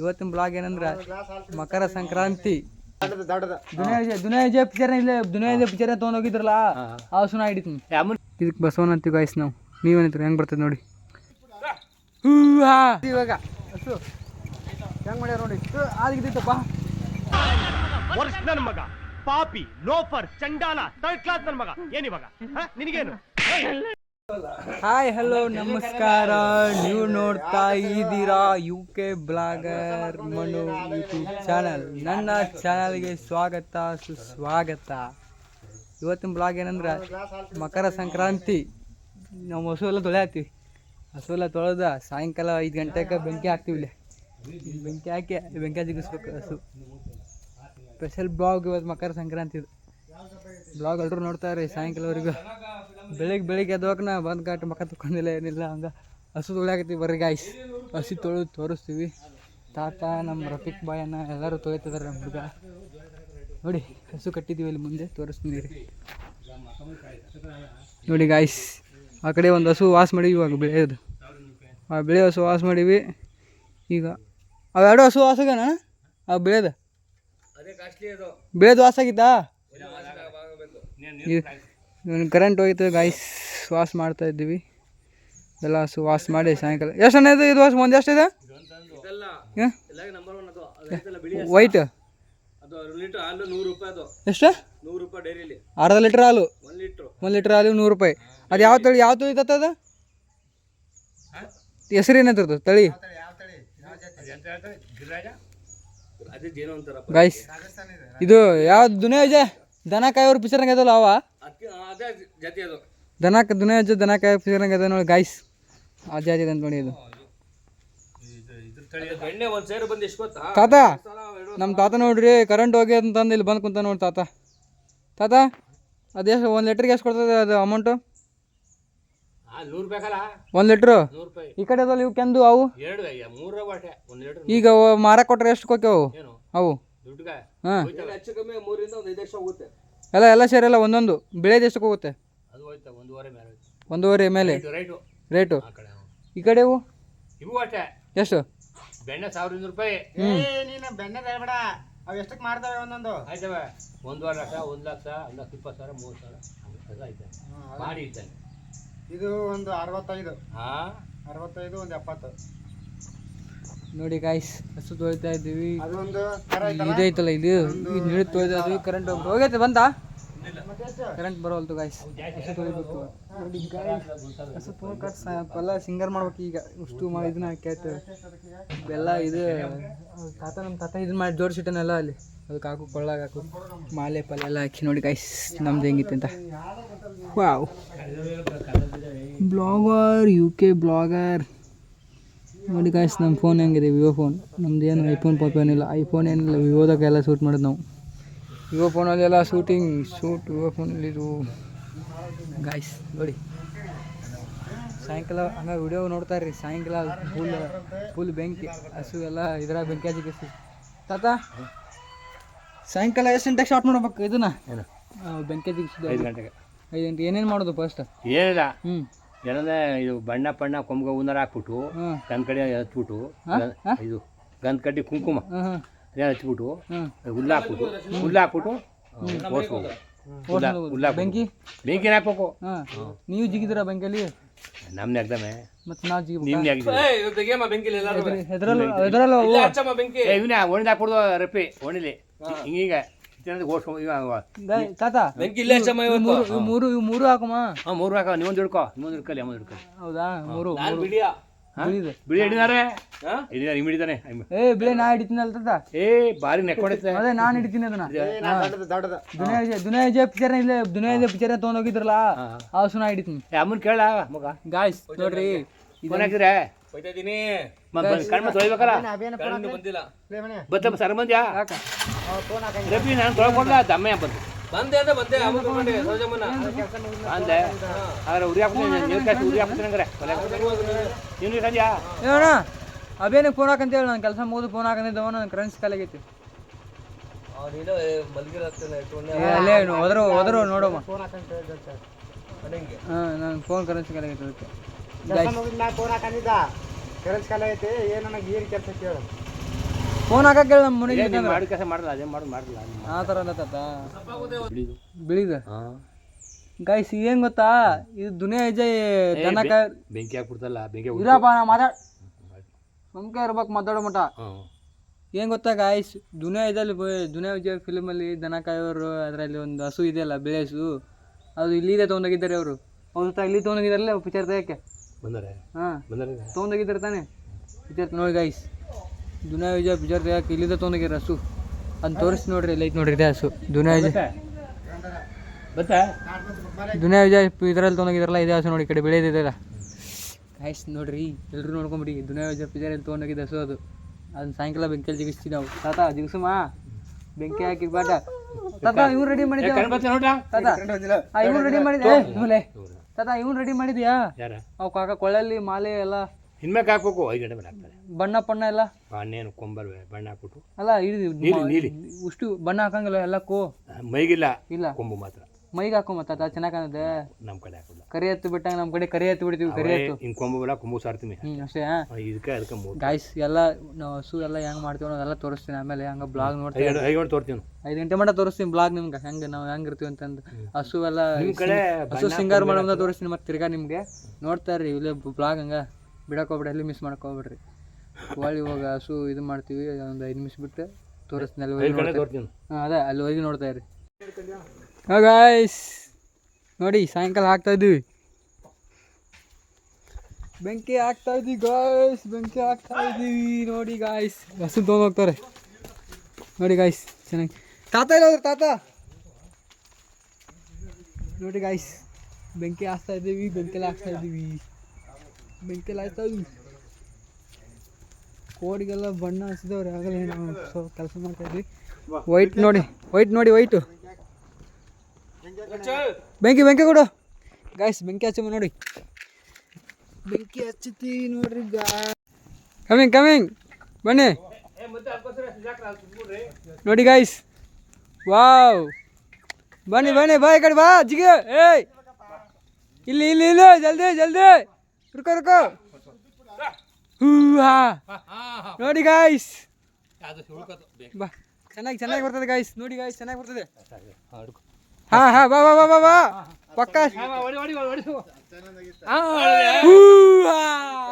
ಇವತ್ತಿನ ಬ್ಲಾಗ್ ಏನಂದ್ರೆ ಮಕರ ಸಂಕ್ರಾಂತಿ. ದೊಡ್ಡದು ದೊಡ್ಡದು. ದುನಿಯಾ ವಿಜಯ್ ದುನಿಯಾ ವಿಜಯ್ ಪಿಕ್ಚರ್ ಇಲ್ಲ ದುನಿಯಾ ವಿಜಯ್ ಪಿಕ್ಚರ್ ತೊಗೊಂಡ್ ಹೋಗಿದ್ರಲ್ಲ ಆ ಸುನ ಹಿಡಿತೀನಿ. ಇದಕ್ಕೆ ಬಸವನ ಅಂತೀವಿ ಗಾಯ್ಸ್ ನಾವು. ನೀವೇನಿತ್ರಿ ಹೆಂಗ್ ಬರ್ತದೆ ನೋಡಿ. ಇವಾಗ. ಹೆಂಗ್ ಮಾಡ್ಯಾರ ನೋಡಿ. ಆಗಿದ್ದಪ್ಪ ವರ್ಷ ನನ್ನ ಮಗ. ಪಾಪಿ ಲೋಫರ್ ಚಂಡಾಲ ಥರ್ಡ್ ಕ್ಲಾಸ್ ನನ್ನ ಮಗ. ಏನಿವಾಗ? ನಿನಗೇನು? ಹಾಯ್ ಹಲೋ ನಮಸ್ಕಾರ. ನೀವು ನೋಡ್ತಾ ಇದ್ದೀರಾ U K blogger Manu YouTube channel ನನ್ನ ಚಾನಲ್ಗೆ ಸ್ವಾಗತ, ಸುಸ್ವಾಗತ. ಇವತ್ತಿನ ಬ್ಲಾಗ್ ಏನಂದ್ರೆ, ಮಕರ ಸಂಕ್ರಾಂತಿ. ನಾವು ಹಸು ಎಲ್ಲ ತೊಳೆ ಹಾಕ್ತೀವಿ ಹಸು ಎಲ್ಲ ತೊಳೆದ ಸಾಯಂಕಾಲ ಐದು ಗಂಟೆಗೆ ಬೆಂಕಿ ಹಾಕ್ತೀವಿ ಇಲ್ಲಿ. ಬೆಂಕಿ ಹಾಕಿ ಬೆಂಕಿ ಜಿಗಿಸ್ಬೇಕು ಹಸು ಸ್ಪೆಷಲ್ ಬ್ಲಾಗ್ ಇವತ್ತು ಮಕರ ಸಂಕ್ರಾಂತಿದು ಬ್ಲಾಗ್ ಎಲ್ಲರೂ ನೋಡ್ತಾರೆ ಸಾಯಂಕಾಲವರೆಗೂ. ಬೆಳಿಗ್ಗೆ ಬೆಳಿಗ್ಗೆ ಎದ್ದೋಕನ ಬಂದು ಕಾಟ ಮಕ್ಕ ತಕೊಂಡಿಲ್ಲ ಏನಿಲ್ಲ ಹಂಗೆ ಹಸು ತೊಳ್ಯಾಕತ್ತೀವಿ ಬರ್ರಿ ಗಾಯ್ಸ್ ಹಸಿ ತೊಳೆದು ತೋರಿಸ್ತೀವಿ. ತಾತ ನಮ್ಮ ರಫೀಕ್ ಬಾಯನ್ನ ಎಲ್ಲರೂ ತೊಳಿತಿದ್ದಾರೆ ನಮ್ಮ ಹುಡುಗ. ನೋಡಿ ಹಸು ಕಟ್ಟಿದ್ದೀವಿ ಇಲ್ಲಿ ಮುಂದೆ ತೋರಿಸ್ತೀನಿ ರೀ ನೋಡಿ ಗಾಯ್ಸ್ ಆ ಕಡೆ ಒಂದು ಹಸು ವಾಸ್ ಮಾಡಿ ಇವಾಗ ಬೆಳೆಯೋದು. ಆ ಬೆಳೆ ಹಸು ವಾಸ್ ಮಾಡೀವಿ. ಈಗ ಅವೆರಡು ಹಸು ವಾಸಾಗಣ ಆ ಬೆಳೆದ? ಬೆಳೆದು ವಾಸಾಗಿತ್ತಾ ಕರೆಂಟ್ ಹೋಯ್ತು ಗಾಯ್ಸ್ ವಾಸ್ ಮಾಡ್ತಾ ಇದ್ದೀವಿ. ಎಲ್ಲ ಹಸು ವಾಸ್ ಮಾಡಿ ಸಾಯಂಕಾಲ. ಎಷ್ಟು ಅಣ್ಣ ಇದು? ಇದು ವಾಸ್ ಒಂದು ಎಷ್ಟಿದೆ ವೈಟ್ ಅದು. ಲೀಟರ್ ಹಾಲು ನೂರು ರೂಪಾಯಿ ಅದು. ಎಷ್ಟು? ನೂರು ರೂಪಾಯಿ ಡೈರಿಲಿ ಅರ್ಧ ಲೀಟ್ರ್ ಹಾಲು? ಒಂದು ಲೀಟ್ರು ಹಾಲು ನೂರು ರೂಪಾಯಿ. ಅದು ಯಾವ ತಳಿ ಯಾವ ತಳಿ ತತ್ತದ ಅದು? ಹೆಸರು ಏನಂತಿರ್ತದೆ ತಳಿ? ಗಾಯ್ಸ್ ಇದು ಯಾವ ದುನಿಯಾ ಇದೆ ದನ ಕಾಯೋರು ಪಿಕ್ಚರ್ನಾಗ ಪಿಚರ್ ಅವ? ಅದಕ್ಕೆ ಅದೇ ಜಾತಿ ಅದು. ದನ ದುನಿಯಾ ವಿಜಯ್ ದನ ಕಾಯೋ ಅದ ನೋಡಿ ಗಾಯ್ಸ್ ಆ ಜಾತಿ ಅಂತ ನೋಡಿ ಇದು. ಅದು ಬೆಣ್ಣೆ ಒಂದು ಸೇರು ಬಂದು ಎಷ್ಟು ಗೊತ್ತಾ? ತಾತ ನಮ್ಮ ತಾತ ನೋಡ್ರಿ ಕರೆಂಟ್ ಹೋಗಿ ಅಂತಂದು ಇಲ್ಲಿ ಬಂದು ಕುಂತ ನೋಡಿ ತಾತ. ತಾತ ಅದೆಷ್ಟು ಒಂದು ಲೀಟ್ರಿಗೆ ಎಷ್ಟು ಕೊಡ್ತದೆ ಅದು ಅಮೌಂಟು ಒಂದು ಲೀಟ್ರು ಈ ಕಡೆ ಅದಲ್ಲ ಇವು ಕೆಂದು ಅವು? ಈಗ ಅವು ಮಾರಕ್ಕೆ ಕೊಟ್ರೆ ಎಷ್ಟು ಕೊಕ್ಕೆ ಏನು? ಅವು? ದುಡ್ಡುಗ ಹಾಂ. ಎಲ್ಲ ಎಲ್ಲ ಸೇರೆಲ್ಲ ಒಂದೊಂದು. ಬೆಳೆದು ಎಷ್ಟಕ್ಕೆ ಹೋಗುತ್ತೆ? ಅದು ಹೋಯ್ತಾ ಒಂದೂವರೆ ಮೇಲೆ ಹೋಯ್ತು. ಒಂದೂವರೆ ಮೇಲೆ. Right right. ರೇಟು. ಆ ಕಡೆ ಈ ಕಡೆ ಇವು ಅಷ್ಟೇ. ಎಷ್ಟು? ಬೆಣ್ಣೆ ಸಾವಿರದ ಇನ್ನೂರು ರೂಪಾಯಿ ನೀನು ಬೆಣ್ಣೆ ಬೇಡ ಅವು ಎಷ್ಟಕ್ಕೆ ಮಾಡ್ತಾವೆ ಒಂದೊಂದು? ಆಯ್ತವೆ. ಒಂದೂವರೆ ಲಕ್ಷ ಒಂದು ಲಕ್ಷ ಒಂದು ಲಕ್ಷ ಇಪ್ಪತ್ತು ಸಾವಿರ ಮೂವತ್ತು ಸಾವಿರ. ಎಲ್ಲ ಐತೆ. ಮಾಡಿ ಇದ್ದಾನೆ ಇದು ಒಂದು ಅರವತ್ತೈದು. ಹಾಂ ಅರವತ್ತೈದು ಒಂದು ಎಪ್ಪತ್ತು. ನೋಡಿ ಗಾಯ್ಸ್ ಹಸು ತೊಳಿತಾ ಇದ್ದೀವಿ. ಅದೊಂದು ಕರ ಇದೈತಲ್ಲ ಇದು ಇದು? ನೀರು ತೊಳಿತಾ ಇದ್ವಿ ಕರೆಂಟ್ ಹೋಗ್ಬಿಟ್ಟು ಹೋಗೈತೆ ಬಂತಾ? ಕರೆಂಟ್ ಬರೋಲ್ತು ಗಾಯ್ಸ್ ತೊಳಿಬೇಕು. ನೋಡಿ ಗಾಯ್ಸ್ ತೊಳ್ಕಟ್ ಎಲ್ಲ ಸಿಂಗರ್ ಮಾಡ್ಬೇಕು ಈಗ. ಇಷ್ಟು ಮಾಡಿ ಇದನ್ನ ಹಾಕ್ಯಾತ ಬೆಲ್ಲ ಇದು, ತಾತ ನಮ್ಮ ತಾತ ಇದನ್ನ ಮಾಡಿ ಜೋಡಿಸಿಟ್ಟನೆಲ್ಲ ಅಲ್ಲಿ. ಅದಕ್ಕೆ ಹಾಕು, ಕೊಳ್ಳಾಗ ಹಾಕು. ಮಾಲೆ, ಪಲ್ಲೆ ಎಲ್ಲ ಹಾಕಿ ನೋಡಿ ಗಾಯ್ಸ್ ನಮ್ದು ಹೆಂಗಿತ್ತು ಅಂತ. Wow blogger U K blogger. ನೋಡಿ ಗಾಯ್ಸ್ ನಮ್ಮ ಫೋನ್ ಹೆಂಗಿದೆ? ವಿವೋ ಫೋನ್ ನಮ್ದು ಏನು ಐಫೋನ್ ಪಾಪ ಏನಿಲ್ಲ. ಐಫೋನ್ ಏನಿಲ್ಲ ವಿವೋದಾಗ ಎಲ್ಲ ಶೂಟ್ ಮಾಡೋದು ನಾವು. ವಿವೋ ಫೋನಲ್ಲೆಲ್ಲ ಶೂಟಿಂಗ್ ಶೂಟ್ ವಿವೋ ಫೋನಲ್ಲಿ ಇದು ಗಾಯ್ಸ್ ನೋಡಿ. ಸಾಯಂಕಾಲ ಹಂಗ ವಿಡಿಯೋ ನೋಡ್ತಾ ರೀ ಸಾಯಂಕಾಲ ಫುಲ್ ಫುಲ್ ಬೆಂಕಿ ಹಸು ಎಲ್ಲ ಇದ್ರಾಗ ಬೆಂಕಿ ಹಚ್ಚಿಗೆ ತಾತ ಸಾಯಂಕಾಲ ಎಷ್ಟು ಗಂಟೆಗೆ ಸ್ಟಾರ್ಟ್ ಮಾಡ್ಬೇಕು ಇದನ್ನ? ಬೆಂಕಿ ಹಚ್ಚಿಗೆ ಐದು ಗಂಟೆಗೆ. ಐದು ಗಂಟೆ ಏನೇನು ಮಾಡೋದು ಫಸ್ಟ್ ಏನಿಲ್ಲ. ಹ್ಞೂ ಏನಂದ್ರೆ ಇದು ಬಣ್ಣ ಪಣ್ಣ ಕೊಂಬ ಉನ್ನರ ಹಾಕ್ಬಿಟ್ಟು ಗಂಧ ಕಡೆ ಹಚ್ಬಿಟ್ಟು? ಇದು ಗಂಧ ಕಡ್ಡಿ ಕುಂಕುಮ. ಅದೇ ಹಚ್ಬಿಟ್ಟು ಹುಲ್ಲು ಹಾಕ್ಬಿಟ್ಟು ಹುಲ್ಲು ಹಾಕ್ಬಿಟ್ಟು ಓಡಿಸ್ಬೋದು ಹುಲ್ಲು ಬೆಂಕಿ? ಬೆಂಕಿನ ಹಾಕ್ಬೇಕು. ನೀವು ಜಿಗಿದಿರ ಬೆಂಕಿಯಲ್ಲಿ? ನಮ್ನೆ ಎಕ್ದಮೆ ಮತ್ತೆ ನಾವು ಜಿಗಿ ನಿಮ್ನ ಏ ಇವನೇ ಒಣದ ಹಾಕ್ಬಿಡ್ದು ರಪ್ಪಿ ಒಣಿಲಿ. ಹಿಂಗೀಗ ಮೂರು ಇವು ಮೂರು ಹಾಕಮ್ಮ. ಮೂರು ಹಾಕ ನೀವೊಂದು ಹಿಡ್ಕೋ ನೀವೊಂದು ಹಿಡ್ಕೊ ಹೌದಾ? ಮೂರು. ಬಿಳಿ ಹಿಡಿದಾರೆ? ಹಿಡಿದಾರೆ ಹಿಂಗೆ ಹಿಡಿದಾನೆ. ಏ ಬಿಳಿ ನಾ ಹಿಡಿತೀನಿ ಅಲ್ತದ? ಏ ಭಾರಿ ನೆಕ್ಕೊಂಡಿತ್ತೆ ಅದೇ ನಾನು ಹಿಡಿತೀನಿ ಅದನ್ನ. ದೊಡ್ಡದು ದೊಡ್ಡದು ದುನಿಯಾ ವಿಜಯ್ ದುನಿಯಾ ವಿಜಯ್ ಪಿಕ್ಚರ್ ಇಲ್ಲ ದುನಿಯಾ ವಿಜಯ್ ಪಿಕ್ಚರ್ ತೊಗೊಂಡ್ ಹೋಗಿದ್ರಲ್ಲ ಆ ಸುನ ಹಿಡಿತೀನಿ. ಅಮ್ಮನ ಕೇಳ ಮಗ. ಗಾಯ್ಸ್ ನೋಡ್ರಿ. ಕಣ್ಮ ತೊಳಿಬೇಕಲ್ಲ? ಬಂದಿಲ್ಲ. ಬತ್ತ ಸರ್ ರಬ್ಬಿ ನಾನು ತೊಳ್ಕೊಡ್ಲ? ದಮ್ಮೆ ಬಂದು ಬಂದೆ ಅಂದ್ರೆ ಬಂದೆ ಅವಾಗ ಬಂದೆ ಸರೋಜಮ್ಮನ ಅಂದೆ ಆದ್ರೆ ಉರಿ ಹಾಕ್ತೀನಿ ನೀರು ಕಾಸಿ ಉರಿ ಹಾಕ್ತೀನಿ ಹಂಗಾರೆ. ನೀನು ಸಂಜಾ ಏನೋಣ ಅಬೇನಿಗೆ ಫೋನ್ ಹಾಕಂತ ಹೇಳಿ ನಾನು. ಕೆಲಸ ಮುಗಿದು ಫೋನ್ ಹಾಕಂದಿದ್ದವ ನನ್ನ ಕರೆನ್ಸಿ ಕಾಲಾಗೈತಿ ಅಲ್ಲೇ ಹೋದ್ರು ಹೋದ್ರು ನೋಡಮ್ಮ. ಫೋನ್ ಹಾಕಂತ ಹೇಳಿದ್ದೆ ಸರ್ ಅಡಂಗೆ ಹಾಂ ನನ್ನ ಫೋನ್ ಕರೆನ್ಸಿ ಕಾಲಾಗೈತಿ ಅದಕ್ಕೆ. ಕೆಲಸ ಮುಗಿದ್ ನಾ ಫೋನ್ ಹಾಕಂದಿದ್ದ? ಕೆಲಸ ಕಾಲಾಗೈತಿ ಏನು ನನಗೆ ಏನು ಕೆಲಸ ಕೇಳು. ಫೋನ್ ಹಾಕಕ್ಕೆ ನಮ್ಮ ಮನೆಗೆ ಮಾಡಿ ಕೆಲಸ ಮಾಡಲ್ಲ ಅದೇ ಮಾಡೋದು ಮಾಡಲ್ಲ ಆ ಥರ ಅಲ್ಲ ತಾತ. ಬಿಳಿದು. ಗಾಯ್ಸ್ ಏನ್ ಗೊತ್ತಾ? ಇದು ದುನಿಯಾ ವಿಜಯ್ ಜನಕ ಬೆಂಕಿ ಹಾಕ್ಬಿಡ್ತಲ್ಲ ಬೆಂಕಿ ಇರಪ್ಪ ನಾ ಮಾತಾಡ್ ಸುಮ್ಕೆ ಇರ್ಬೇಕು ಮಾತಾಡೋ ಮಟ. ಏನ್ ಗೊತ್ತಾ ಗಾಯ್ಸ್ ದುನಿಯಾ ಇದಲ್ಲಿ ದುನಿಯಾ ವಿಜಯ್ ಫಿಲ್ಮಲ್ಲಿ ದನ ಅವರು ಅದರಲ್ಲಿ ಒಂದು ಹಸು ಇದೆಯಲ್ಲ ಬೆಳೆ ಹಸು. ಅದು ಇಲ್ಲಿದೆ ತೊಗೊಂಡೋಗಿದ್ದಾರೆ ಅವರು. ಹೌದಾ ಇಲ್ಲಿ ತೊಗೊಂಡೋಗಿದ್ದಾರಲ್ಲ ಪಿಚರ್ ತೆಗಕ್ಕೆ ಬಂದರೆ? ಹಾ. ಬಂದರೆ? ತೊಗೊಂಡೋಗಿದ್ದಾರೆ ತಾನೆ? ಪಿಕ್ಚರ್ ನೋಡಿ ಗಾಯ್ಸ್ ದುನಿಯಾ ವಿಜಯ ಪಿಕ್ಚರ್ ಯಾಕೆ ಇಲ್ಲಿದ ತೊಗೊಂಡೋಗಿರ ಹಸು ಅಂತ ತೋರಿಸಿ ನೋಡ್ರಿ ಇಲ್ಲ ಐತೆ ನೋಡ್ರಿ ಇದೆ ಹಸು ದುನಾ ವಿಜಯ. ಬತ್ತಾ? ದುನಿಯಾ ವಿಜಯ್ ಇದರಲ್ಲಿ ತೊಗೊಂಡೋಗಿದಾರಲ್ಲ ಇದೆ ಹಸು ನೋಡಿ ಈ ಕಡೆ ಬೆಳೆದಿದೆಯಲ್ಲ ಕಾಯ್ಸ್ ನೋಡ್ರಿ ಎಲ್ಲರೂ ನೋಡ್ಕೊಂಬಿಡಿ ದುನಿಯಾ ವಿಜಯ್ ಪಿಕ್ಚರಲ್ಲಿ ತೊಗೊಂಡೋಗಿದ್ದ ಹಸು ಅದು. ಅದನ್ನ ಸಾಯಂಕಾಲ ಬೆಂಕಿಯಲ್ಲಿ ಜಿಗಿಸ್ತೀವಿ ನಾವು. ತಾತ ಜಿಗಿಸುಮ ಬೆಂಕಿ ಹಾಕಿ ಬಾಟ. ತಾತ ಇವ್ನು ರೆಡಿ ಮಾಡಿದ್ಯಾ? ತಾತ ಇವ್ನು ರೆಡಿ ಮಾಡಿದ್ಯಾ? ತಾತ ಇವ್ನು ರೆಡಿ ಮಾಡಿದ್ಯಾ? ಯಾರ? ಅವ್ ಕಾಕ ಕೊಳ್ಳಲ್ಲಿ ಮಾಲೆ ಎಲ್ಲ ಇನ್ಮೇಲೆ ಹಾಕ್ಬೇಕು ಐದು ಗಂಟೆ ಮೇಲೆ ಹಾಕ್ತಾರೆ. ಬಣ್ಣ ಪಣ್ಣ ಎಲ್ಲ? ಬಣ್ಣೇನು ಕೊಂಬರ್ವೆ ಬಣ್ಣ ಹಾಕ್ಬಿಟ್ಟು. ಅಲ್ಲ ಇದು ನೀಲಿ ನೀಲಿ. ಉಷ್ಟು ಬಣ್ಣ ಹಾಕಂಗಿಲ್ಲ ಎಲ್ಲಕ್ಕೂ ಮೈಗಿಲ್ಲ ಇಲ್ಲ. ಕೊಂಬು ಮಾತ್ರ. ಮೈಗೆ ಹಾಕೋ ಮತ್ತ ಚೆನ್ನಾಗಿ ಕಾಣುತ್ತೆ. ನಮ್ಮ ಕಡೆ ಹಾಕಲ್ಲ. ಕರಿ ಎತ್ತು ಬಿಟ್ಟಂಗೆ ನಮ್ಮ ಕಡೆ ಕರಿ ಎತ್ತು ಬಿಡ್ತೀವಿ ಕರಿ ಹತ್ತು ಹಿಂಗೆ ಕೊಂಬು ಬಿಡ ಕೊಂಬು ಸಾರ್ತೀನಿ. ಅಷ್ಟೇ ಇದಕ್ಕೆ ಅದಕ್ಕೆ ಮೂರು ಗಾಯ್ಸ್ ಎಲ್ಲ ನಾವು ಹಸು ಎಲ್ಲ ಹೆಂಗೆ ಮಾಡ್ತೀವಿ ಅನ್ನೋದೆಲ್ಲ ತೋರಿಸ್ತೀನಿ ಆಮೇಲೆ ಹಂಗೆ ಬ್ಲಾಗ್ ನೋಡ್ತೀವಿ ಐದು ಗಂಟೆ ತೋರ್ತೀನಿ. ಐದು ಗಂಟೆ ಮಟ್ಟ ತೋರಿಸ್ತೀನಿ ಬ್ಲಾಗ್ ನಿಮ್ಗೆ ಹೆಂಗೆ ನಾವು ಹೆಂಗೆ ಇರ್ತೀವಿ ಅಂತಂದು. ಹಸು ಎಲ್ಲ ಹಸು ಸಿಂಗಾರ ಮಾಡೋದ ತೋರಿಸ್ತೀನಿ ಮತ್ತೆ ತಿರ್ಗಾ ನಿಮಗೆ. ನೋಡ್ತಾರ್ರಿ ಇಲ್ಲೇ ಬ್ಲಾಗ್ ಹಂಗೆ. ಬಿಡಕ್ಕೆ ಹೋಗ್ಬೇಡಿ ಎಲ್ಲಿ ಮಿಸ್ ಮಾಡಕ್ಕೆ ಹೋಗ್ಬಿಡ್ರಿ ಹೊಳ್ಳಿ ಇವಾಗ ಹಸು ಇದು ಮಾಡ್ತೀವಿ ಒಂದು ಐದು ನಿಮಿಷ ಬಿಟ್ಟು ತೋರಿಸ್ತೀನಿ ಅಲ್ಲಿ ಹೋಗಿ ಹಾಂ ಅದೇ ಅಲ್ಲಿ ಹೋಗಿ ನೋಡ್ತಾ ಇರಿ. ಗಾಯ್ಸ್ ನೋಡಿ ಸಾಯಂಕಾಲ ಹಾಕ್ತಾ ಇದ್ದೀವಿ. ಬೆಂಕಿ ಹಾಕ್ತಾ ಇದ್ದೀವಿ ಗಾಯ್ಸ್ ಬೆಂಕಿ ಹಾಕ್ತಾ ಇದ್ದೀವಿ. ನೋಡಿ ಗಾಯ್ಸ್ ಹಸು ತೊಗೊಂಡೋಗ್ತಾರೆ ನೋಡಿ ಗಾಯ್ಸ್ ಚೆನ್ನಾಗಿ. ತಾತ ಇಲ್ಲ ತಾತ? ನೋಡಿ ಗಾಯ್ಸ್ ಬೆಂಕಿ ಹಾಕ್ತಾ ಇದ್ದೀವಿ ಬೆಂಕಿಲಿ ಹಾಕ್ತಾ ಇದ್ದೀವಿ. ಬೆಂಕಿಲಿ ಹಾಕ್ತಾ ಇದ್ದೀವಿ ಕೋಡಿಗೆಲ್ಲ ಬಣ್ಣ ಹಚ್ಚಿದವ್ರು ಆಗಲೇ ನಾವು ಸೊ ಕೆಲಸ ಮಾಡ್ತಾ ಇದ್ವಿ ವೈಟ್ ನೋಡಿ. ವೈಟ್ ನೋಡಿ ವೈಟು ಬೆಂಕಿ ಬೆಂಕಿ ಕೊಡು ಗಾಯ್ಸ್ ಬೆಂಕಿ ಹಚ್ಚಮ್ಮ ನೋಡಿ. ಬೆಂಕಿ ಹಚ್ಚತಿ ನೋಡ್ರಿ ಗಾ ಕಮಿಂಗ್ ಕಮಿಂಗ್ ಬನ್ನಿ ನೋಡಿ ಗಾಯ್ಸ್ ವಾವ್ ಬನ್ನಿ ಬನ್ನಿ ಬಾಯ್ ಕಡೆ ಬಾ ಜಿಗೆ ಏಯ್ ಇಲ್ಲಿ ಇಲ್ಲಿ ಇಲ್ಲಿ ಜಲ್ದಿ ಜಲ್ದಿ ರುಕೋ ರುಕೋ. ಹೂವಾ ನೋಡಿ ಗಾಯ್ಸ್ ಬಾ. ಚೆನ್ನಾಗಿ ಚೆನ್ನಾಗಿ ಬರ್ತದೆ ಗಾಯ್ಸ್ ನೋಡಿ ಗಾಯ್ಸ್ ಚೆನ್ನಾಗಿ ಬರ್ತದೆ. ಹಾ ಹಾ, ಬಾ ಬಾ ಬಾ ಬಾ ಬಾ. ಪಕ್ಕ.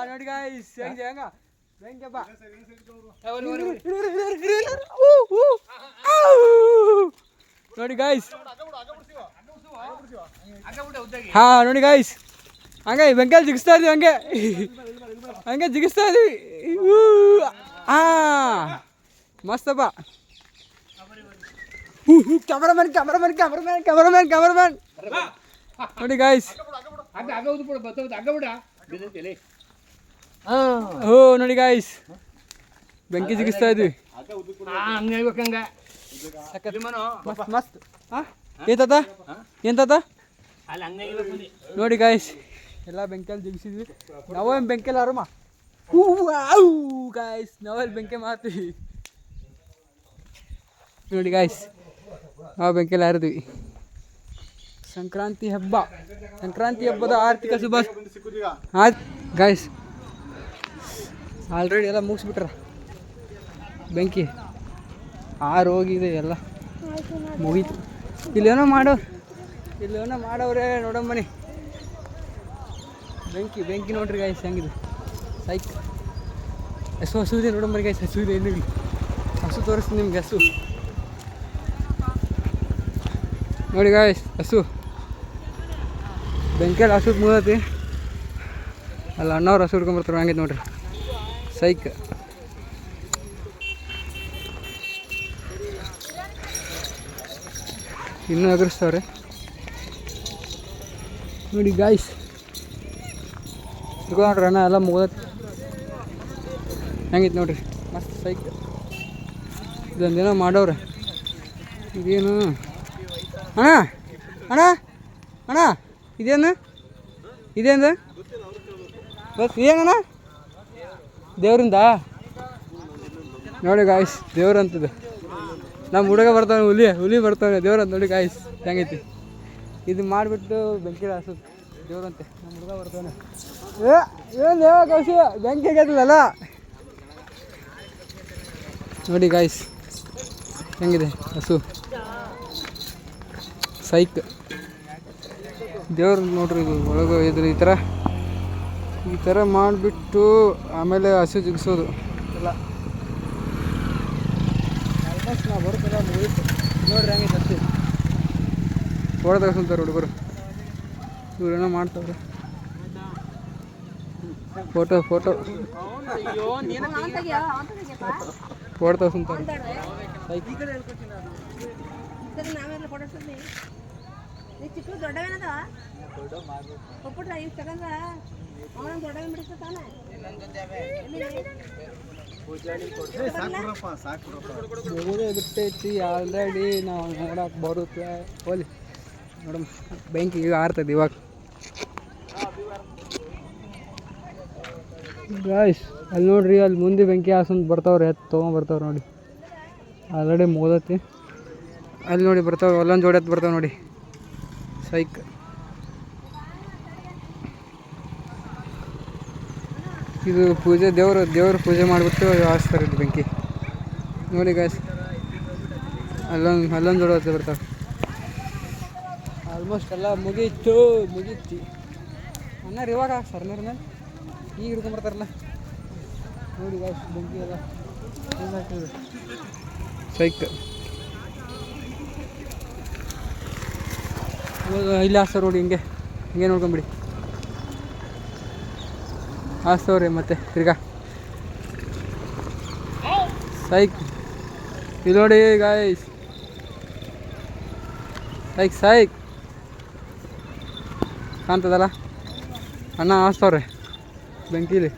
ನೋಡಿ ಗಾಯ್ಸ್ ಹೆಂಗ ಹೆಂಗ? ಹೆಂಗೆ, ಬಾ. ನೋಡಿ ಗಾಯ್ಸ್ ಹಾ, ನೋಡಿ ಗಾಯ್ಸ್ ಹಂಗೆ ಬೆಂಕಲ್ಲಿ ಜಿಗಿಸ್ತಾ ಇದೀವಿ ಹಂಗೆ. ಹಂಗೆ ಜಿಗಿಸ್ತಾ ಇದೀವಿ. ಆ ಹಾ ಮಸ್ತಪ್ಪ cameraman cameraman cameraman cameraman cameraman ನೋಡಿ ಗಾಯ್ಸ್. ಓ ನೋಡಿ ಗಾಯ್ಸ್ ಬೆಂಕಿ ಜಿಗಿಸ್ತಾ ಇದೀವಿ. ಮಸ್ತ್ ಮಸ್ತ್. ಏನ್ ತಾತ? ಏನ್ ತಾತ? ನೋಡಿ ಗಾಯ್ಸ್ ಎಲ್ಲ ಬೆಂಕಿಯಲ್ಲಿ ಜಿಗಿಸಿದ್ವಿ. ನಾವೇನು ಬೆಂಕಿಯಲ್ಲಿ ಆರಾಮ? ಗಾಯ್ಸ್ ನಾವೇ ಬೆಂಕಿ ಮಾಡ್ತೀವಿ ನೋಡಿ ಗಾಯ್ಸ್ ನಾವು ಬೆಂಕಿಯಲ್ಲಿ ಹಾರಿದ್ವಿ ಸಂಕ್ರಾಂತಿ ಹಬ್ಬ. ಸಂಕ್ರಾಂತಿ ಹಬ್ಬದ ಆರ್ಥಿಕ ಶುಭ. ಗಾಯ್ಸ್ ಆಲ್ರೆಡಿ ಎಲ್ಲ ಮುಗಿಸ್ಬಿಟ್ರ? ಬೆಂಕಿ. ಆರು ಹೋಗಿದೆ ಎಲ್ಲ. ಮುಗೀತು. ಇಲ್ಲೇನೋ ಮಾಡೋ. ಇಲ್ಲೇನೋ ನೋಡೋ ನೋಡಮ್ಮನಿ. ಬೆಂಕಿ ಬೆಂಕಿ ನೋಡ್ರಿ ಗಾಯ್ಸ್ ಹೆಂಗಿದೆ? ಸೈಕ್ ಹಸು ಇದೆ ನೋಡಮ್ಮರಿ ಗಾಯ್ಸ್ ಹಸು ಇದೆ ಏನು ಹಸು ತೋರಿಸ್ತೀನಿ ನಿಮ್ಗೆ, ಹಸು. ನೋಡಿ ಗಾಯ್ಸ್ ಹಸು. ಬೆಂಕಿಯಲ್ಲಿ ಹಸು ಮುಗತಿ ಅಲ್ಲ, ಅಣ್ಣವ್ರು ಹಸು ಹಿಡ್ಕೊಂಬರ್ತಾರೆ ಹಂಗೆ ನೋಡ್ರಿ. ಸೈಕ್ ಇನ್ನೂ ಎಗರಿಸ್ತವ್ರೆ ನೋಡಿ ಗಾಯ್ಸ್ ನೋಡ್ರಿ ಅಣ್ಣ ಎಲ್ಲ ಮುಗ್ದತ್ ಹೆಂಗಿತ್ತು ನೋಡ್ರಿ? ಮಸ್ತ್ ಸೈಕ್. ಇದೊಂದೇನೋ ಮಾಡವ್ರೆ. ಇದೇನು? ಅಣ್ಣ ಅಣ್ಣ ಅಣ್ಣ, ಇದೇನು? ಇದೇನು? ಬಸ್ ಏನಣ್ಣ ದೇವ್ರಿಂದ? ನೋಡಿ ಗಾಯ್ಸ್ ದೇವ್ರಂತದ್ದು ನಮ್ಮ ಹುಡುಗ ಬರ್ತಾನೆ, ಹುಲಿ ಹುಲಿ ಬರ್ತಾನೆ ದೇವ್ರಂತ ನೋಡಿ ಗಾಯ್ಸ್ ಹೆಂಗೈತಿ. ಇದು ಮಾಡಿಬಿಟ್ಟು ಬೆಂಕಿ ಹಾಸು ದೇವ್ರಂತೆ ನಮ್ಮ ಹುಡುಗ ಬರ್ತಾನೆ. ಏ ಏನು ಯಾವ ಕೌಶಿ ಬೆಂಕಿ ಆಗೈತಲ್ಲ ನೋಡಿ ಗಾಯ್ಸ್ ಹೆಂಗಿದೆ? ಹಸು. ಸೈಕ್. ದೇವ್ರು ನೋಡ್ರಿ ಇದು ಒಳಗೆ ಇದ್ರ ಈ ಥರ ಈ ಥರ ಮಾಡಿಬಿಟ್ಟು ಆಮೇಲೆ ಹಸು ಜಿಗಿಸೋದು. ಎಲ್ಲ ಆಲ್ಮೋಸ್ಟ್ ನಾವು ಬರ್ತಲ್ಲ ಮುಗೀತು. ನೋಡ್ರಿ ಹಸು ಫೋಟೋ ತೆಗೆಸ್ಕೊಂತಾರೆ ಹುಡುಗರು. ಇವ್ರೇನೋ ಮಾಡ್ತಾವ್ರೆ. Photo photo. ಫೋಟೋ ಸುಂತ ದೊಡ್ಡವೇನದ? ಒಪ್ಪಟ್ಟ ಈಗ ತಗೊಂಡ ಅವನ ದೊಡ್ಡವನ್ ಬಿಟ್ಟೈತಿ ಆಲ್ರೆಡಿ ನಾವು ನೋಡಕ್ ಬರುತ್ತೆ. ಹೋಲಿ. ನೋಡಮ್ ಬೆಂಕಿ ಈಗ ಆರ್ತದೆ ಇವಾಗ. ಗಾಯ್ಸ್ ಅಲ್ಲಿ ನೋಡ್ರಿ, ಅಲ್ಲಿ ಮುಂದೆ ಬೆಂಕಿ ಹಾಸೊಂದು ಬರ್ತಾವ್ರೆ ಎತ್ತು ತೊಗೊಂಬರ್ತಾವ್ರೆ ನೋಡಿ. ಆಲ್ರೆಡಿ ಮೋದತಿ ಅಲ್ಲಿ ನೋಡಿ ಬರ್ತಾವೆ ಅಲ್ಲೊಂದು ಜೋಡಿ ಎತ್ತು ಬರ್ತಾವೆ ನೋಡಿ. ಸೈಕ್ ಇದು ಪೂಜೆ, ದೇವರು, ದೇವ್ರ ಪೂಜೆ ಮಾಡಿಬಿಟ್ಟು ಹಾಸ್ತಾರೆ ಇದು ಬೆಂಕಿ. ನೋಡಿ ಗಾಯ್ಸ್ ಅಲ್ಲೊಂದು ಅಲ್ಲೊಂದು ಜೋಡಿ ಬರ್ತಾವೆ. ಆಲ್ಮೋಸ್ಟ್ ಎಲ್ಲ ಮುಗೀತು, ಮುಗೀತಿ. ಅನ್ನ ಇವಾಗ ಹಾಕ್ತಾರೆ ಮೇಲೆ ಈಗ ಹಿಡ್ಕೊಂಬರ್ತಾರಲ್ಲ ನೋಡಿ ಬೆಂಕಿ ಎಲ್ಲ ಸೈಕ್ ಇಲ್ಲ ಹಾಸ್ತಾರ ನೋಡಿ ಹಿಂಗೆ. ಹಿಂಗೆ ನೋಡ್ಕೊಂಬಿಡಿ. ಹಾಸ್ತವ್ರಿ ಮತ್ತೆ ತಿರ್ಗಾ. ಸೈಕ್ ಇಲ್ಲಿ ನೋಡಿ ಗಾಯ್ಸ್ ಸೈಕ್ ಸೈಕ್ ಕಾಣ್ತದಲ್ಲ? ಅಣ್ಣ ಹಾಸ್ತವ್ರೆ ಬೆಂಕಿಲಿ.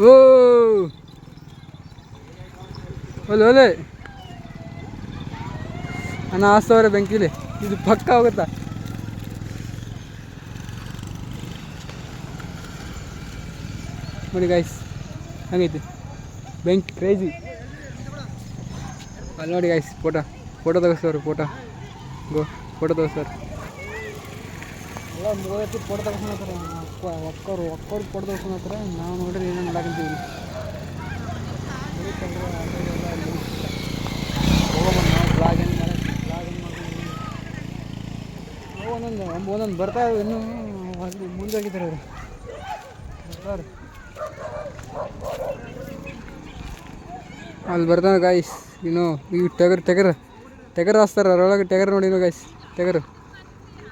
ಓ! ಒಲೆ ಒಲೆ. ಅಣ್ಣ ಹಾಸ್ತವ್ರೆ ಬೆಂಕಿಲಿ. ಇದು ಪಕ್ಕ ಹೋಗುತ್ತಾ? ನೋಡಿ ಗಾಯ್ಸ್ ಹಂಗೈತಿ. ಬೆಂಕಿ ಕ್ರೇಜಿ ಅಲ್ಲಿ ನೋಡಿ ಗಾಯ್ಸ್ ಫೋಟೋ ಫೋಟೋ ತಗೋಸ್ತವ್ರಿ ಫೋಟೋ ಗೋ ಫೋಟೋ ತಗೋಸ್ತವ್ರಿ ಫೋಟೋ ಮುಗಿದೈತಿ ಒಕ್ಕರು ಒಕ್ಕರು ಫೋಟೋ ಹತ್ರ. ನಾವು ನೋಡ್ರಿ ಏನೋ ಮಾಡಾಕಂತೀವಿ ಒಂದೊಂದು ಒಂದೊಂದು ಬರ್ತಾ ಇನ್ನೂ. ಅಲ್ಲಿ ಮುಂದೆ ಹೋಗಿದ್ದಾರೆ ಅವರು. ಬರ್ತಾರೆ. ಅಲ್ಲಿ ಬರ್ತಾನೆ ಗಾಯ್ಸ್ ಇನ್ನು ಈ ಟಗರ್ ಟಗರ್ ಟಗರ್ ಹಾಸ್ತಾರೆ. ಅದರೊಳಗೆ ಟಗರ್ ನೋಡಿ ಗಾಯ್ಸ್ ಟಗರು.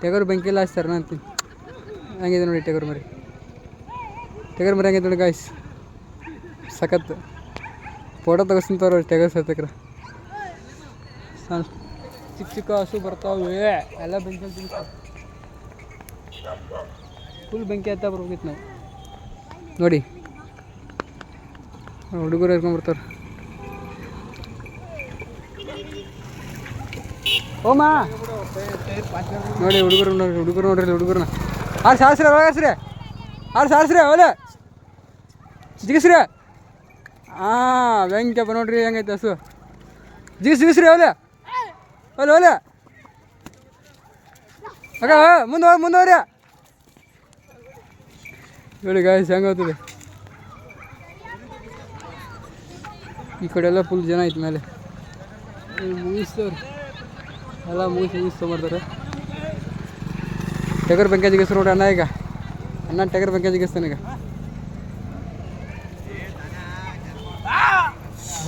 ಟಗರ್ ಬೆಂಕಿಲ್ಲ ಹಾಸ್ತಾರೆ ನಾನು ಅಂತೀನಿ. ಹಂಗಿದೆ ನೋಡಿ ಟಗರ್ ಮರಿ. ಟಗರ್ ಮರಿ ಹಂಗಿದೆ ನೋಡಿ ಗಾಯ್ಸ್ ಸಖತ್. ಫೋಟೋ ತೆಗೆಸ್ಕೊಂತವ್ರು ಟಗರ್ ಸತ್ತಕ್ರ. ಚಿಕ್ಕ ಚಿಕ್ಕ ಹಸು ಬರ್ತಾವೆ. ಎಲ್ಲ ಬೆಂಕಿ ಫುಲ್ ಬೆಂಕಿ ಹತ್ತ ಬರ್ಬೇಕಿತ್ತು ನಾವು. ನೋಡಿ. ಹುಡುಗರು ಹೇಳ್ಕೊಂಬರ್ತಾರೆ ಓಮಾ ನೋಡಿ ಹುಡುಗರು ನೋಡ್ರಿ ಹುಡುಗರು ನೋಡ್ರಿ ಹುಡುಗರನ್ನ ಆರು ಸಾರ್ಸ್ರಿ ಒಳಗೆ ಹಾರ್ಸ್ರಿ ಆರು ಸಾರ್ಸ್ರಿ ಒಲೆ ಜಿಗಿಸ್ರಿ ಹಾಂ ಬೆಂಕಪ್ಪ ನೋಡ್ರಿ, ಹೆಂಗೈತೆ ಹಸು. ಜಿಗಿಸ್ ಜಿಗಿಸ್ರಿ ಒಲೆ ಒಲೆ ಒಲೆ ಅಕ್ಕ ಮುಂದೆ ಹೋಗಿ, ಮುಂದೆ ಹೋಗ್ರಿ. ನೋಡಿ ಗಾಯಸ್ ಹೆಂಗಾಗ್ತದೆ ಈ ಕಡೆ ಎಲ್ಲ ಫುಲ್ ಜನ ಐತೆ ಮೇಲೆ. ಮುಗಿಸ್ತವ್ರಿ ಎಲ್ಲ ಮುಗಿಸಿ ಮುಗಿಸ್ತಾ ಮಾಡ್ತಾರೆ ಟಗರ್ ಬೆಂಕಿ ಜಿಗಿಸ್ರು ನೋಡಿ ಅಣ್ಣ ಈಗ. ಅಣ್ಣ ಟಗರ್ ಬೆಂಕಿ ಜಿಗಿಸ್ತಾನೆ ಈಗ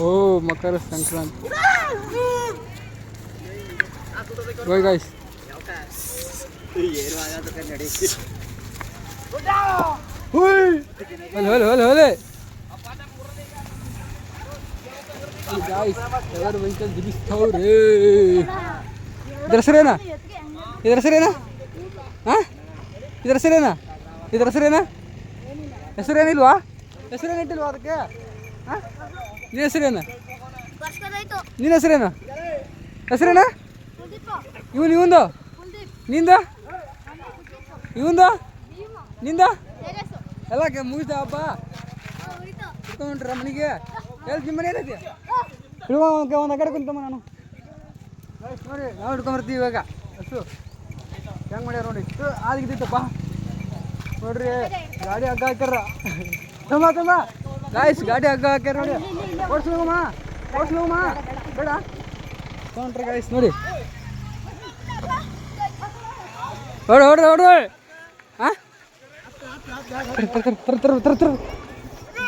ಓ ಮಕರ ಸಂಕ್ರಾಂತಿ. ಹೋಯ್ ಗಾಯ್ಸ್ ಹೊಲೆ ಹೊಲೆ ಹೊಲೆ ಹೊಲೆ ಗಾಯ್ಸ್ ಟಗರ್ ಬೆಂಕಿ ಜಿಗಿಸ್ತಾವ್ರಿ. ಇದ್ರ ಹೆಸರೇನಾ? ಇದ್ರ ಹೆಸರೇನಾ? ಹಾಂ? ಇದ್ರ ಹೆಸರೇನ ಇದ್ರ ಹೆಸರೇನ ಹೆಸರೇನಿಲ್ವಾ? ಹೆಸರೇನಿಟ್ಟಿಲ್ವಾ ಅದಕ್ಕೆ? ಹಾಂ? ನಿನ್ನ ಹೆಸರೇನು? ನಿನ್ನ ಹೆಸರೇನು? ಹೆಸರೇನ? ಇವನು ಇವಂದು ನಿಂದ? ಇವಂದು ನಿಂದ? ಎಲ್ಲ ಮುಗಿತಾ ಹಬ್ಬ? ಇಟ್ಕೊಂಡ್ರ ಮನೆಗೆ. ಎಲ್ಲಿ ನಿಮ್ಮ ಮನೆ ಏನೈತಿ ಒಂದು ಕಡೆ ಕುಂತಮ್ಮ ನಾನು. ನೋಡಿ ನಾವು ಹಿಡ್ಕೊಂಬರ್ತೀವಿ ಇವಾಗ. ಅಷ್ಟು ಹೆಂಗೆ ಮಾಡ್ಯಾರ ನೋಡಿ, ಇಷ್ಟು ಆಗಿದ್ದಿತ್ತಪ್ಪ ನೋಡ್ರಿ, ಗಾಡಿ ಹಗ್ಗ ಹಾಕ್ಯಾರ. ತುಂಬ ತುಂಬ ಗಾಯ್ಸ್ ಗಾಡಿ ಹಗ್ಗ ಹಾಕ್ಯಾರ ನೋಡಿ. ಓಡಿಸ್ಲೋಗಮ್ಮ ಓಡಿಸ್ಲೋಗಮ್ಮ ಬೇಡ. ತಗೊಂಡ್ರಿ ಗಾಯ್ಸ್ ನೋಡಿ. ಹೊಡ್ ಹೊಡ್ರಿ ಹೊಡ್ರಿ. ಹಾಂ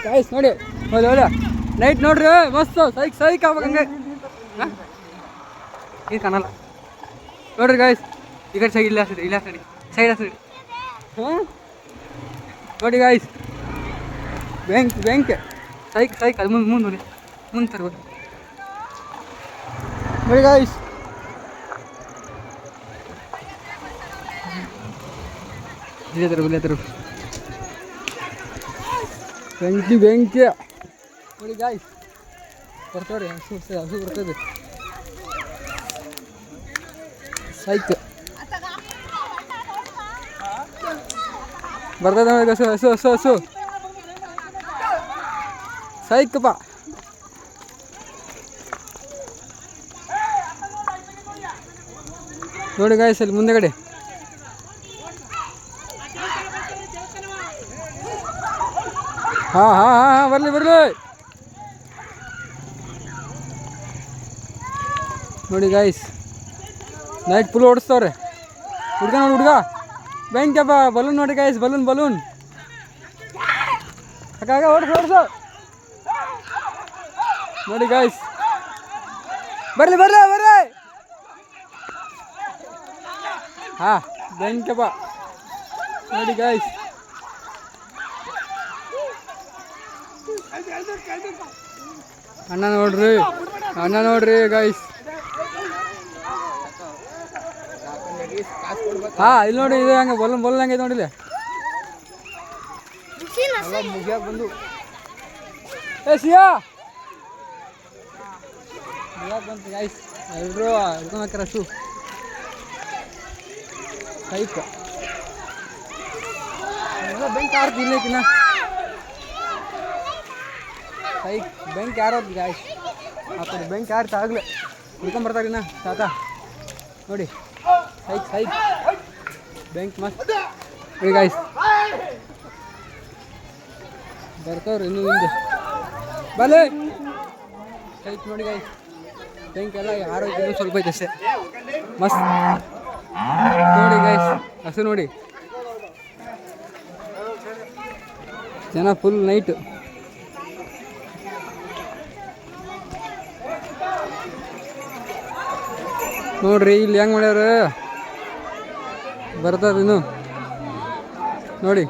ಗಾಯ್ಸ್ ನೋಡಿ. ಹೌದು ಹೌದಾ ನೈಟ್ ನೋಡ್ರಿ, ಮಸ್ತ್. ಸೈಕ್ ಸೈಕ್ ಆಗ್ಬೇಕು ಹಂಗೆ. ಏನು ಕಾಣಲ್ಲ. ನೋಡ್ರಿ ಗಾಯ್ಸ್ ಈ ಕಡೆ ಸೈಡ್ ಇಲ್ಲ ಇಲ್ಲ ಸೈಡ್ ಸೈಡ್ ಸೈಡ್ ಹಾಂ? ನೋಡಿ ಗಾಯ್ಸ್ ಬ್ಯಾಂಕ್ ಬ್ಯಾಂಕ್ ಸೈಕ್ ಸೈಕ್ ಅದು ಮುಂದೆ ಮುಂದೆ ನೋಡಿ. ಮುಂದೆ ತರ್ಬೋದು. ನೋಡಿ ಗಾಯ್ಸ್ ಇಲ್ಲೇ ತರ ಇಲ್ಲೇ ತರು ಬೆಂಕಿ ಬೆಂಕಿ ನೋಡಿ ಗಾಯ್ಸ್ ಬರ್ತಾವ್ರಿ ಹಸು ಹಸು ಬರ್ತದೆ ಸೈಕ್ ಬರ್ತದೆ ಹಸು ಹಸು ಹಸು ಹಸು ಸೈಕಪ್ಪ ನೋಡಿ ಗಾಯ್ಸ್ ಅಲ್ಲಿ ಮುಂದೆಗಡೆ. ಹಾಂ, ಹಾ ಹಾ, ಹಾಂ, ಬರಲಿ ಬರಲಿ. ನೋಡಿ ಗಾಯ್ಸ್ ನೈಟ್ ಫುಲ್ ಓಡಿಸ್ತವ್ರೆ. ಹುಡ್ಗ ನೋಡಿ, ಹುಡುಗ. ಬ್ಯಾಂಕಪ್ಪ ಬಲೂನ್ ನೋಡಿ ಗಾಯ್ಸ್ ಬಲೂನ್ ಬಲೂನ್ ಅಕ್ಕಾಗ ಓಡಿಸು ಓಡಿಸು ನೋಡಿ ಗೈಸ್ ಬರಲಿ ಬರಲಿ ಬರ್ರಿ ಹಾಂ ಬ್ಯಾಂಕಪ್ಪ ನೋಡಿ ಗೈಸ್ ಅಣ್ಣ ನೋಡ್ರಿ ಅಣ್ಣ ನೋಡ್ರಿ ಗಾಯ್ಸ್ ಹಾ ಇಲ್ಲಿ ನೋಡಿ ಇದು ಹಂಗೆ ಬಲ್ ಬಲ್ ಹಂಗೆ ನೋಡಿಲ್ಲ ಇಲ್ಲಿ. ಬಂದು. ಏ ಸಿಯಾ! ಬಂತು ಗಾಯ್ಸ್ ಎಲ್ಲರೂ ಹಿಡ್ಕೊಂಡು ಹಾಕ್ಯಾರ ಶೂ ಸೈಕ್. ಬೆಂಕ್ ಆರ್ತಿ ಇಲ್ಲೈತಿನ ಸೈಕ್ ಬೆಂಕಿ ಯಾರೋದು ಗಾಯ್ಸ್ ಆ ಕಡೆ ಬೆಂಕ್ ಯಾರು ಆಗಲಿ. ಹುಡ್ಕೊಂಬರ್ತಾರಿನ ತಾತ. ನೋಡಿ. ಸೈಕ್ ಸೈಕ್. ಬೆಂಕ್ ಮಸ್ತ್ ಗಾಯ್ಸ್ ಬರ್ತಾವ್ರಿ ಇನ್ನು ಹಿಂದೆ. ಬಲೆ ಟೈಪ್ ನೋಡಿ ಗಾಯ್ಸ್ ಬ್ಯಾಂಕ್ ಎಲ್ಲ ಯಾರೋ ಇನ್ನೂ ಸ್ವಲ್ಪ ಐತೆ ಅಷ್ಟೇ. ಮಸ್ತ್. ನೋಡಿ ಗಾಯ್ಸ್ ಹಸು ನೋಡಿ. ಜನ ಫುಲ್ ನೈಟ್ ನೋಡ್ರಿ ಇಲ್ಲಿ ಹೆಂಗ್ ಮಾಡ್ಯಾರ? ಬರ್ತದ ಇನ್ನು. ನೋಡಿ.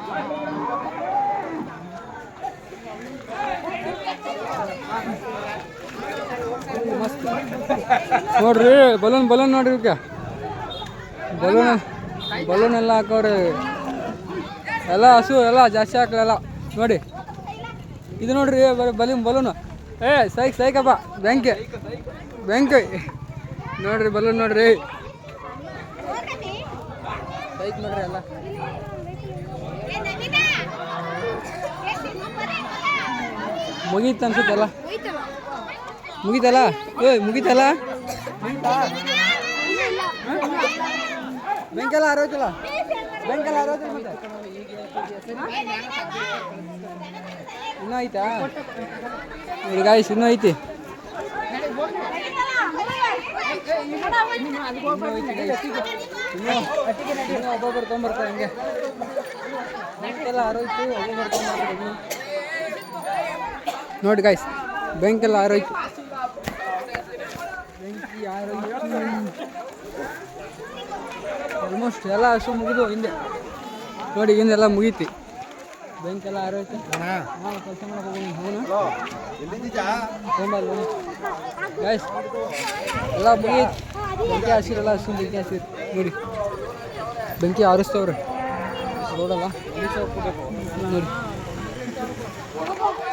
ನೋಡ್ರಿ, ಬಲೂನ್ ಬಲೂನ್ ನೋಡ್ರಿ ಇವಕ್ಕೆ ಬಲೂನ್ ಬಲೂನ್ ಎಲ್ಲ ಹಾಕೋರಿ. ಎಲ್ಲ ಹಸು, ಎಲ್ಲ ಜಾಸ್ತಿ ಹಾಕ್ಲಲ್ಲ ನೋಡಿ. ಇದು ನೋಡ್ರಿ ಬಲೂನ್ ಬಲೂನು. ಏ, ಸೈಕ್, ಸೈಕಪ್ಪ. ಬ್ಯಾಂಕ್ ಬ್ಯಾಂಕ್ ನೋಡ್ರಿ, ಬಲೂನ್ ನೋಡ್ರಿ. ಸೈಕ್ ನೋಡ್ರಿ ಎಲ್ಲ ಮುಗೀತು ಅನ್ಸುತ್ತಲ್ಲ? ಮುಗೀತಲ್ಲ? ಏ ಮುಗೀತಲ್ಲ? ಬೆಂಕಲ್ಲ ಆರೋಗ್ಯಲ್ಲ ಬೆಂಕಲ್ಲ ಆರೋಗ್ಯ ಮತ್ತೆ. ಇನ್ನೂ ಐತಾ? ಈಗ ಗಾಯ್ಸ್ ಇನ್ನೂ ಐತಿ. ಒಬ್ಬೊಬ್ಬರು ತೊಗೊಂಬರ್ತಾರೆ ಹಿಂಗೆ ಬೆಂಕೆಲ್ಲ ಆರೋಯ್ತು ಒಬ್ಬೊಬ್ಬರು ತೊಗೊಂಬರ್ತಾರೆ. ನೋಡಿ ಗಾಯ್ಸ್ ಬೆಂಕೆಲ್ಲ ಆರೋಯ್ತು ಬೆಂಕಿ ಆರೋಯ್ತು ಆಲ್ಮೋಸ್ಟ್ ಎಲ್ಲ ಅಷ್ಟು ಮುಗಿದು ಹಿಂದೆ ನೋಡಿ, ಹಿಂದೆಲ್ಲ ಮುಗೀತಿ ಬೆಂಕೆಲ್ಲ ಆರೋಯ್ತು ಹಾಂ ಕೆಲಸ ಮಾಡಕ್ಕೆ ಹೋಗಿ ಅವನು ತೊಂಬಲ್ಲ ಗಾಯ್ಸ್ ಎಲ್ಲ ಮುಗಿ. ಬೆಂಕಿ ಹಸಿರಲ್ಲ ಹಸು ಬೆಂಕಿ ಹಸಿರು ನೋಡಿ. ಬೆಂಕಿ ಆರಿಸ್ತವ್ರೆ ರೋಡಲ್ಲ ನೋಡಿ.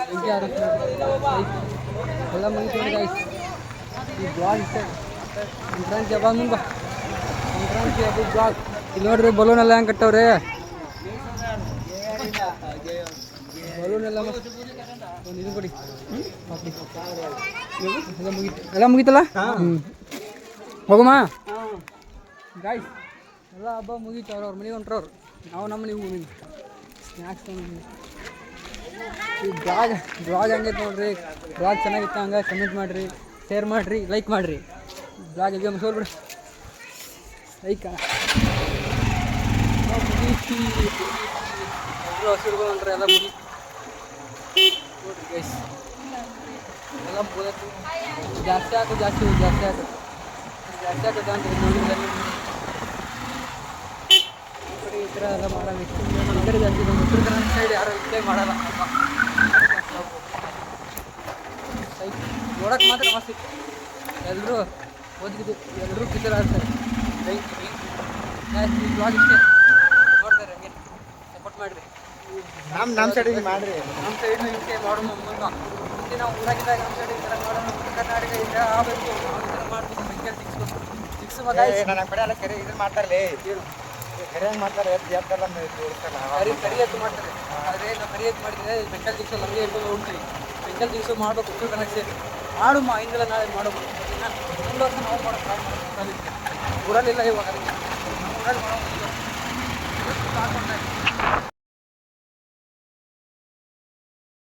ಬೆಂಕಿ ಆರಿಸ್ತವ್ರೆ ಎಲ್ಲ ಮುಗೀತು ನೋಡಿ ಗಾಯ್ಸ್ ಈ ಬ್ಲಾಗ್ ಇಷ್ಟ. ಸಂಕ್ರಾಂತಿ ಹಬ್ಬ ಮುಂದೆ. ಸಂಕ್ರಾಂತಿ ಹಬ್ಬದ ಬ್ಲಾಗ್ ಇಲ್ಲಿ ನೋಡ್ರಿ ಬಲೂನ್ ಎಲ್ಲ ಹೆಂಗೆ ಕಟ್ಟವ್ರೆ ಬಲೂನ್ ಎಲ್ಲ ಮುಗಿತಲ್ಲ? ಇದು ಹ್ಞೂ ಹೋಗಮ್ಮ. ಗಾಯ್ಸ್ ಎಲ್ಲ ಹಬ್ಬ ಮುಗೀತು. ಅವ್ರವ್ರ ಮನೆಗೆ ಹೊಂಟ್ರವ್ರು. ನಾವು ನಮ್ಮ ನೀವು ಹೋಗಿ ಸ್ನ್ಯಾಕ್ಸ್ ಈ ಬ್ಲಾಗ್ ಬ್ಲಾಗ್ ಹಂಗೈತೆ ನೋಡ್ರಿ? ಬ್ಲಾಗ್ ಚೆನ್ನಾಗಿತ್ತು ಹಂಗೆ? ಕಮೆಂಟ್ ಮಾಡಿರಿ. ಶೇರ್ ಮಾಡಿರಿ. ಲೈಕ್ ಮಾಡಿರಿ. ಬ್ಲಾಗ್ ಈಗ ಬಿಡಿ. ಲೈಕ್ ಹಸಿರುಗಳು ಅಂದ್ರೆ ಎಲ್ಲ ಗೈಸ್ ಎಲ್ಲ ಮುಗಿದತ್ತು ಜಾಸ್ತಿ ಜಾಸ್ತಿ ಜಾಸ್ತಿ ಜಾಸ್ತಿ ಅಂತ ನೋಡಿದ್ರೆ ಈ ಥರ ಎಲ್ಲ ಮಾಡಲ್ಲ ಈ ಕಡೆ ಜಾಸ್ತಿ ಉತ್ತರ ಕನ್ನಡ ಸೈಡ್ ಯಾರು ಇಲ್ಲೇ ಮಾಡಲ್ಲ ನೋಡಕ್ಕೆ ಮಾತ್ರ ಮಸ್ತ್ ಎಲ್ಲರೂ ಓದಿದ್ದು ಎಲ್ಲರೂ ಪಿಕ್ಚರ್ ಆಗ್ತಾರೆ ಜಾಸ್ತಿ ಇಷ್ಟೇ ನೋಡ್ತಾರೆ ಹಂಗೆ ಸಪೋರ್ಟ್ ಮಾಡಿರಿ ನಮ್ಮ ನಮ್ಮ ಸೈಡಿಗೆ ಮಾಡ್ರಿ. ನಮ್ಮ ಸೈಡ್ ಹಿಂಗೆ ಮಾಡೋಣ ಮುಂದೆ ನಾವು ಊರಾಗಿದ್ದಾಗ ನಮ್ಮ ಸೈಡ್ ಈ ಥರ ಮಾಡೋಣ ಕರ್ನಾಟಕ ಈ ಥರ ಆಗಬೇಕು. ನಾವು ಈ ಥರ ಮಾಡ್ಬೇಕು ನನ್ನ ಕಡೆ ಎಲ್ಲ ಕೆರೆ ಇದನ್ನ ಮಾಡ್ತಾರಲೇ. ಕೆರೆ ಹೆಂಗ್ ಮಾಡ್ತಾರೆ? ಕರಿ ಮಾಡ್ತಾರೆ. ಆದರೆ ನಾವು ಮಾಡಿದ್ರೆ ಬೆಂಕಲ್ ದಿವಸ ನಮಗೆ ಇಟ್ಕೊಂಡು ಹೋಗ್ತೀವಿ ಬೆಂಕಲ್ ದಿವಸ ಮಾಡಬೇಕು ಉತ್ತರ ಕನ್ನಡ ಸೇರಿ. ನಾಳೆ ಮಾಡೋಮ್ಮ ಒಂದು ವರ್ಷ ನಾವು ಊರಲ್ಲಿಲ್ಲ ಇವಾಗ. ಊರಲ್ಲಿ